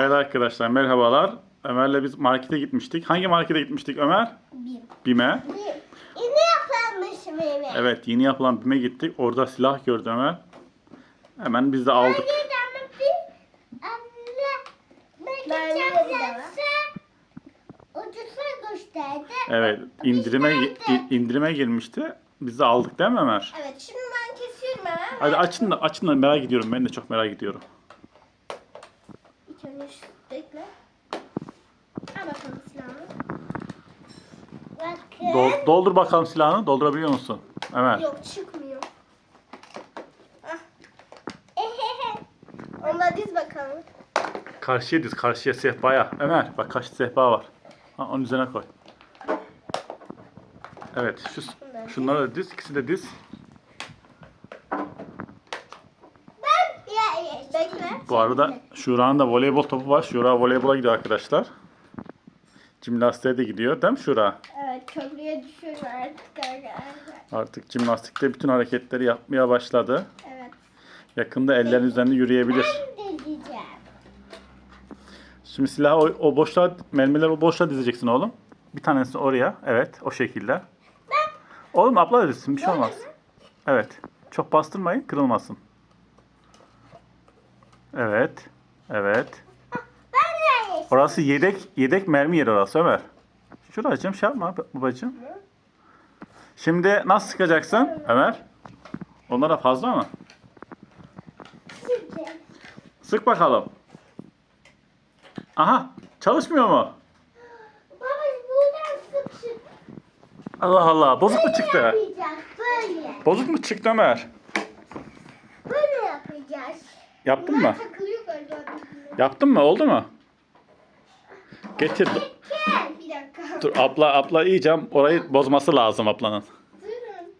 Evet arkadaşlar merhabalar. Ömer'le biz markete gitmiştik. Hangi markete gitmiştik Ömer? Bir. BİM'e. Bir. Yeni yapılmış meyve. Evet yeni yapılan BİM'e gittik. Orada silah gördü Ömer. Hemen biz de aldık. Evet indirime indirime girmişti. Biz de aldık değil mi Ömer? Evet şimdi ben kesiyorum hemen. Hadi açın da açın da merak ediyorum. Ben de çok merak ediyorum. İlk önce şu bekle. Al bakalım silahını. Dol- doldur bakalım silahını. Doldurabiliyor musun? Ömer. Yok çıkmıyor. Ehehe. Da diz bakalım. Karşıya diz. Karşıya sehpaya. Ömer bak kaç sehpa var. Ha, onun üzerine koy. Evet. Şu, şunları da diz. ikisi de diz. Ben ya, ya, Bekle. Bu arada Şura'nın da voleybol topu var. Şura voleybola gidiyor arkadaşlar. Jimnastiğe de gidiyor değil mi Şura? Köprüye düşüyorum artık arkadaşlar. Artık jimnastikte bütün hareketleri yapmaya başladı. Evet. Yakında ellerin üzerinde yürüyebilir. ben de diyeceğim. Şimdi silahı o, o boşluğa, mermileri o boşluğa dizeceksin oğlum. Bir tanesini oraya. Evet o şekilde. Oğlum abla dizsin bir şey olmaz. Evet. Çok bastırmayın kırılmasın. Evet. Evet. Ben de Orası yedek yedek mermi yeri orası Ömer. Şuracığım şey yapma babacığım. Şimdi nasıl sıkacaksın Ömer? Onlara fazla mı? Sık bakalım. Aha çalışmıyor mu? Baba buradan. Allah Allah bozuk mu çıktı? Yapacağız böyle. Bozuk mu çıktı Ömer? Böyle yapacağız. Yaptın mı? Takılıyor galiba. Yaptın mı? Oldu mu? Getir. Dur abla abla iyice orayı bozması lazım ablanın. Durun.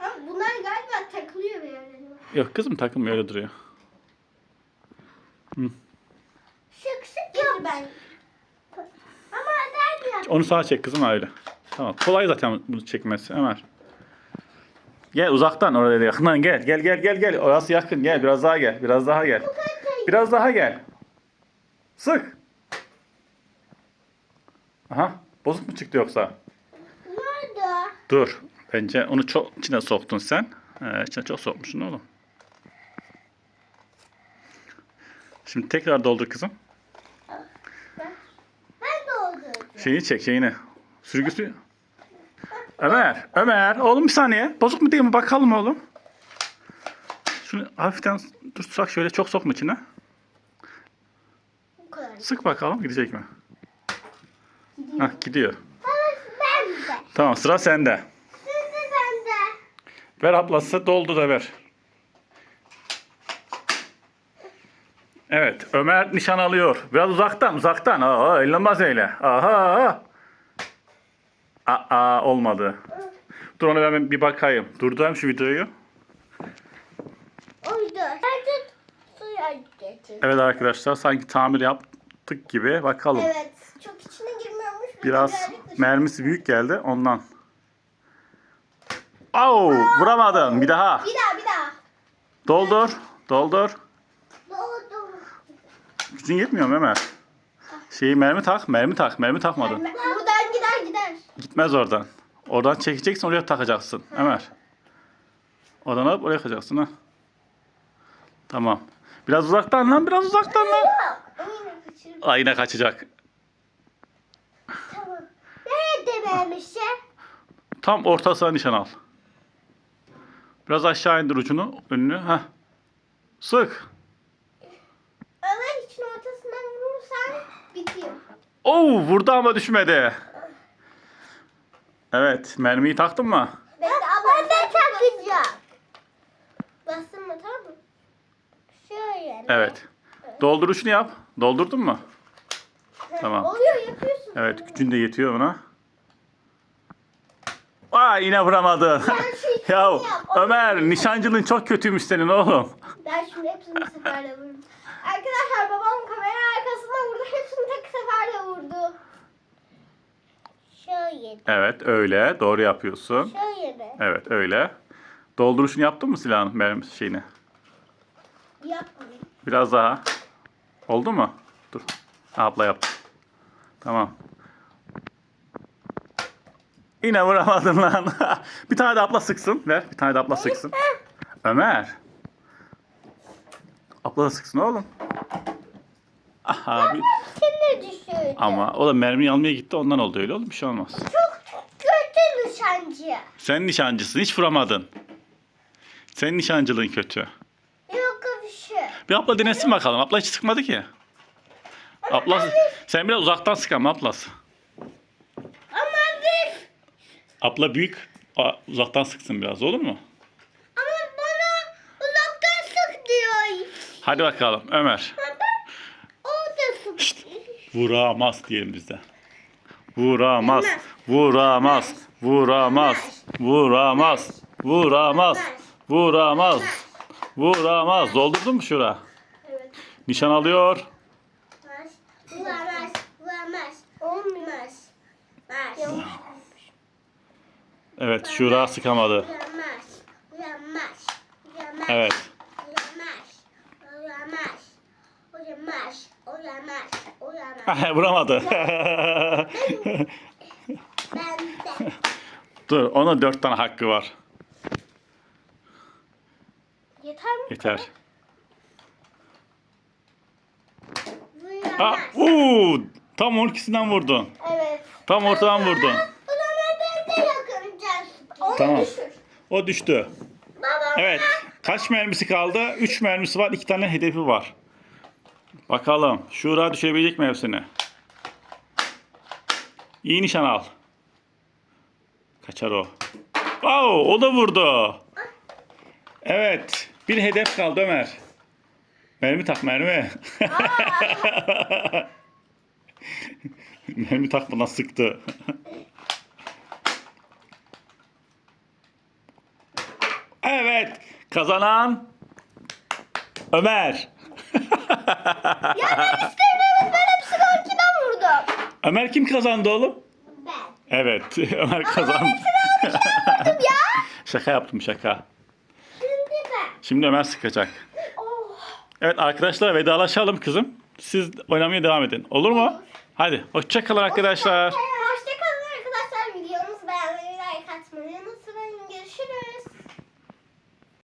Ama bunlar galiba takılıyor bir yerlerine. Yok kızım takılmıyor öyle duruyor. Sık sık Getir yap. ben. Ama ben yap. Onu sağa çek kızım öyle. Tamam. Kolay zaten bunu çekmesi Ömer. Gel uzaktan oraya da yakından gel. Gel gel gel gel. Orası yakın. Gel biraz daha gel. Biraz daha gel. Biraz daha gel. Sık. Aha. Bozuk mu çıktı yoksa? Nerede? Dur. Bence onu çok içine soktun sen. Ee, içine çok sokmuşsun oğlum. Şimdi tekrar doldur kızım. Ben oldu. Şeyini çek şeyini. Sürgüsü. Ömer. Ömer. Oğlum bir saniye. Bozuk mu değil mi? Bakalım oğlum. Şunu hafiften tutsak şöyle çok sokma içine. Bu kadar. Sık bakalım gidecek mi? Hah gidiyor. Ben de. Tamam sıra sende. Siz de ben de. Ver ablası doldu da ver. Evet Ömer nişan alıyor. Biraz uzaktan uzaktan. Aa, ellenmez öyle. Aha. Aa olmadı. Dur ona ben bir bakayım. Durdurayım şu videoyu. Oydu. De suya getir. Evet arkadaşlar sanki tamir yaptık gibi. Bakalım. Evet. Çok içine girmiyormuş. Biraz mermisi büyük geldi ondan. Au vuramadın. Bir daha. Bir daha bir daha. Doldur. Doldur. Doğdu. Gücün yetmiyor mu Ömer? Şeyi mermi tak, mermi tak, mermi takmadın. Buradan gider gider. Gitmez oradan. Oradan çekeceksin, oraya takacaksın. Ömer. Oradan alıp oraya takacaksın ha. Tamam. Biraz uzaktan lan, biraz uzaktan lan. Oyunu kaçırdım. Ay yine kaçacak. Tamam. Vermişim? Tam ortasına nişan al. Biraz aşağı indir ucunu, önünü. Heh. Sık. Ömer için ortasından vurursan bitiyor. Oo, vurdu ama düşmedi. Evet, mermiyi taktın mı? Ben de Ben de takacağım. Bastın mı tamam mı? Şöyle. Evet. Dolduruşunu yap. Doldurdun mu? Tamam. Oluyor yapıyorsun. Evet gücün de yetiyor ona. Aa yine vuramadın. şu ya. Ömer nişancılığın çok kötüymüş senin oğlum. Ben şimdi hepsini bir seferde vururum. Arkadaşlar babam kamera arkasında vurdu. Hepsini tek seferde vurdu. Şöyle. Evet öyle doğru yapıyorsun. Şöyle. Evet öyle. Dolduruşunu yaptın mı silahın mermi şeyini? Yapmayayım. Biraz daha. Oldu mu? Dur. Abla yaptı. Tamam. Yine vuramadın lan. bir tane de abla sıksın. Ver. Bir tane de abla sıksın. Ömer. Abla da sıksın oğlum. Aha, bir- Şimdi düşürdü. ama o da mermiyi almaya gitti ondan oldu öyle oğlum bir şey olmaz. Çok kötü nişancı. Sen nişancısın hiç vuramadın. Senin nişancılığın kötü. Yok bir şey. Bir abla denesin bakalım. Abla hiç sıkmadı ki. Abla sen biraz uzaktan sık ama ablası. Ama bir. Abla büyük. a- Uzaktan sıksın biraz olur mu? Ama bana uzaktan sık diyor. Hadi bakalım Ömer. Baba orada sık. Vuramaz diyelim biz de. Vuramaz. Vuramaz. Vuramaz. Vuramaz. Vuramaz. Vuramaz. Vuramaz. Doldurdun mu şura? Evet. Nişan alıyor. Vuramaz. Vuramaz. Vuramaz. Olmaz. Vuramaz. Evet şura sıkamadı. Vuramaz. Vuramaz. Vuramaz. Evet. Uyamaz. Uyamaz. Uyamaz. Vuramadı. Ben de. Dur ona dört tane hakkı var. Yeter mi? Yeter. Aa, uu, tam on ikisinden vurdun. Evet. Tam ortadan vurdun. O zaman ben de yakınacağım. Onu Tamam. düşür. O düştü. Baba. Evet. Kaç mermisi kaldı? 3 mermisi var. 2 tane hedefi var. Bakalım. Şura düşebilecek mi hepsini? İyi nişan al. Kaçar o. Wow, o da vurdu. Evet. Bir hedef kaldı Ömer. Mermi tak mermi. mermi takmadan sıktı. Evet. Kazanan Ömer. İstemiyorum ben hepsini onkiden vurdum. Ömer kim kazandı oğlum? Ben. Evet. Ömer kazandı. ya. şaka yaptım şaka. Şimdi ben. Şimdi Ömer sıkacak. Oh. Evet arkadaşlar vedalaşalım kızım. Siz oynamaya devam edin. Olur mu? Hadi hoşça kalın arkadaşlar.